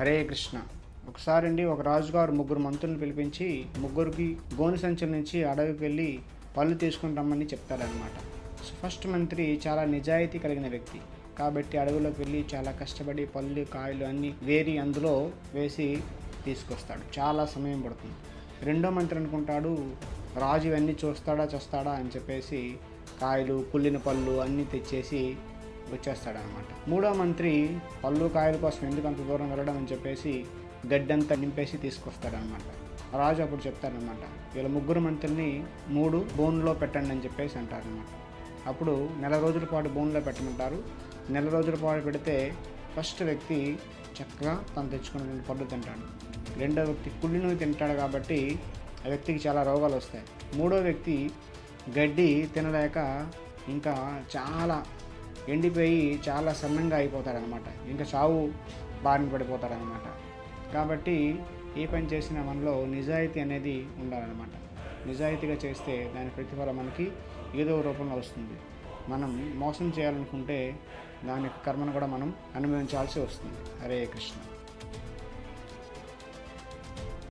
హరే కృష్ణ. ఒకసారి అండి ఒక రాజుగారు ముగ్గురు మంత్రులను పిలిపించి ముగ్గురికి గోను సంచుల నుంచి అడవికి వెళ్ళి పళ్ళు తీసుకుని రమ్మని చెప్తారనమాట సో ఫస్ట్ మంత్రి చాలా నిజాయితీ కలిగిన వ్యక్తి. కాబట్టి అడవిలోకి వెళ్ళి చాలా కష్టపడి పళ్ళు కాయలు అన్నీ వేరి అందులో వేసి తీసుకొస్తాడు. చాలా సమయం పడుతుంది. రెండో మంత్రి అనుకుంటాడు రాజు ఇవన్నీ చూస్తాడా చూస్తాడా? అని చెప్పేసి కాయలు కుళ్ళిన పళ్ళు అన్నీ తెచ్చేసి వచ్చేస్తాడనమాట మూడో మంత్రి పళ్ళు కాయల కోసం ఎందుకు అంత దూరం వెళ్ళడం అని చెప్పేసి గడ్డంతా నింపేసి తీసుకొస్తాడనమాట రాజు అప్పుడు చెప్తారనమాట వీళ్ళ ముగ్గురు మంత్రుల్ని మూడు బోన్లో పెట్టండి అని చెప్పేసి అంటారనమాట అప్పుడు నెల రోజుల పాటు బోన్లో పెట్టమంటారు. నెల రోజుల పాటు పెడితే ఫస్ట్ వ్యక్తి చక్కగా తను తెచ్చుకున్న పళ్ళు తింటాడు. రెండో వ్యక్తి కుళ్ళినవి తింటాడు కాబట్టి ఆ వ్యక్తికి చాలా రోగాలు వస్తాయి. మూడో వ్యక్తి గడ్డి తినలేక ఇంకా చాలా ఎండిపోయి చాలా సన్నంగా అయిపోతాడనమాట ఇంకా చావు బారిన పడిపోతాడనమాట కాబట్టి ఏ పని చేసినా మనలో నిజాయితీ అనేది ఉండాలన్నమాట. నిజాయితీగా చేస్తే దాని ప్రతిఫలం మనకి ఏదో రూపంలో వస్తుంది. మనం మోసం చేయాలనుకుంటే దాని యొక్క కర్మను కూడా మనం అనుభవించాల్సి వస్తుంది. హరే కృష్ణ.